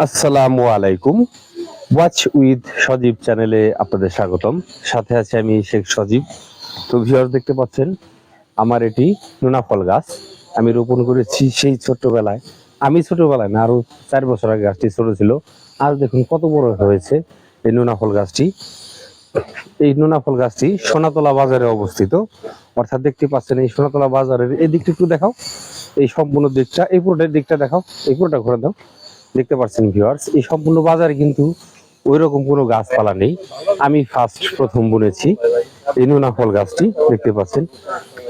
আসসালামু আলাইকুম। Watch with সজীব চ্যানেলে আপনাদের স্বাগতম। সাথে আছে আমি শেখ সজীব। তো ভিউয়ার দেখতে পাচ্ছেন, আমার এটি নোনা ফল গাছ। আমি রোপণ করেছি সেই ছোট্টবেলায়। আমি ছোটবেলায় না, আরও চার বছর আগে গাছটি ছোট ছিল। আর দেখুন কত বড় হয়েছে এই নোনা ফল গাছটি। এই নোনা ফল গাছটি সোনাতলা বাজারে অবস্থিত। অর্থাৎ দেখতে পাচ্ছেন এই সোনাতলা বাজারের এই দিকটা একটু দেখাও। এই সম্পূর্ণ দিকটা, এই পুরোটা দিকটা দেখাও। এই পুরোটা ঘুরে দাও। দেখতে পাচ্ছেন ভিউয়ার্স এই সম্পূর্ণ বাজারে কিন্তু ওই রকম কোনো গাছপালা নেই। আমি ফার্স্ট প্রথম বুনেছি এই নোনা ফল গাছটি, দেখতে পাচ্ছেন।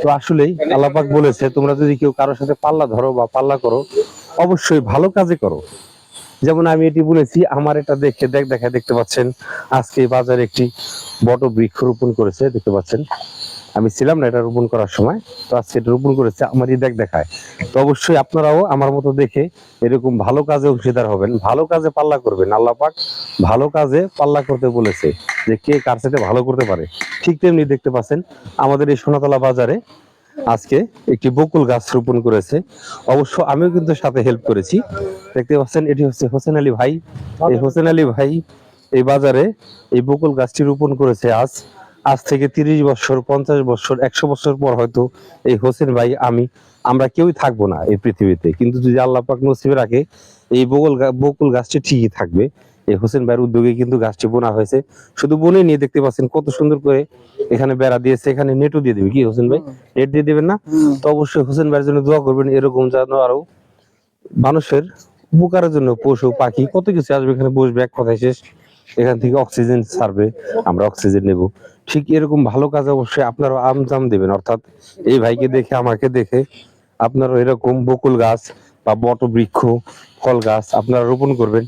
তো আসলেই আল্লাপাক বলেছে, তোমরা যদি কেউ কারোর সাথে পাল্লা ধরো বা পাল্লা করো, অবশ্যই ভালো কাজে করো। যেমন আমি এটি বলেছি আমার এটা দেখে, দেখ, দেখা দেখতে পাচ্ছেন, আজকে বাজারে একটি বট বৃক্ষ রোপণ করেছে, দেখতে পাচ্ছেন। আমি ছিলাম না এটা রোপণ করার সময়। তো আজকে এটা রোপণ করেছে, আমারই দেখ দেখায়। তো অবশ্যই আপনারাও আমার মতো দেখে এরকম ভালো কাজে অংশীদার হবেন। ভালো কাজে পাল্লা করবেন, আল্লাহ পাক ভালো কাজে পাল্লা করতে বলেছে যে কে কার সাথে ভালো করতে পারে। ঠিক তেমনি দেখতে পাচ্ছেন, আমাদের এই সোনাতলা বাজারে আজকে একটি বকুল গাছ রোপণ করেছে। অবশ্য আমিও কিন্তু সাথে হেল্প করেছি। দেখতে পাচ্ছেন, এটি হচ্ছে হোসেন আলী ভাই। এই হোসেন আলী ভাই এই বাজারে এই বকুল গাছটি রোপণ করেছে আজ। আজ থেকে তিরিশ বছর পঞ্চাশ বছর একশো বছর পর হয়তো এই হোসেন ভাই আমি আমরা কেউই থাকব না এই পৃথিবীতে। কিন্তু যদি আল্লাহ পাক নসিবে রাখে এই বকুল বকুল গাছটি ঠিকই থাকবে। এই হোসেন ভাইয়ের উদ্যোগে কিন্তু গাছটি বোনা হয়েছে। শুধু বনে নিয়ে দেখতে পাচ্ছেন কত সুন্দর করে এখানে বেড়া দিয়েছে এখানে নেটও দিয়ে দিবে। কি হোসেন ভাই? নেট দিয়ে দিবেন না? তো অবশ্যই হোসেন ভাইয়ের জন্য দোয়া করবেন এরকম যেন আরও মানুষের উপকারের জন্য পশু পাখি কত কিছু আসবে এখানে বসবে এক কথায় শেষ। এখান থেকে অক্সিজেন ছাড়বে, আমরা অক্সিজেন নেব। ঠিক এরকম ভালো কাজ অবশ্যই আপনারা আমজাম দেবেন, অর্থাৎ এই ভাইকে দেখে, আমাকে দেখে আপনারা এরকম বকুল গাছ বা বট বৃক্ষ ফল গাছ আপনারা রোপণ করবেন,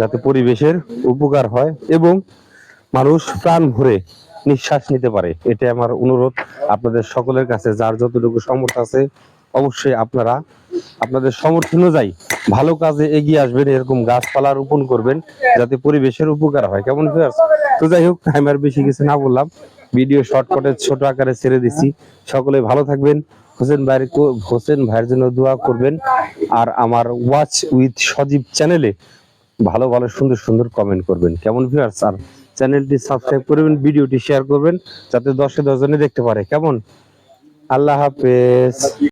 যাতে পরিবেশের উপকার হয় এবং মানুষ প্রাণ ভরে নিঃশ্বাস নিতে পারে। এটা আমার অনুরোধ আপনাদের সকলের কাছে, যার যতটুকু সামর্থ্য আছে, অবশ্যই আপনারা আপনাদের সামর্থ্য অনুযায়ী ভালো কাজে এগিয়ে আসবেন, এরকম গাছপালা রোপণ করবেন যাতে পরিবেশের উপকার হয়। কেমন তো যাই হোক আমি আর বেশি কিছু না বললাম। ভিডিও শর্টকাটে ছোট আকারে ছেড়ে দিচ্ছি সকলে ভালো থাকবেন। হোসেন ভাইয়ের হোসেন ভাইয়ের জন্য দোয়া করবেন। আর আমার ওয়াচ উইথ সজীব চ্যানেলে ভালো ভালো, সুন্দর সুন্দর কমেন্ট করবেন। কেমন ভিউয়ার্স? আর চ্যানেলটি সাবস্ক্রাইব করবেন ভিডিওটি শেয়ার করবেন, যাতে দশে দশজনে দেখতে পারে। কেমন? আল্লাহ হাফেজ।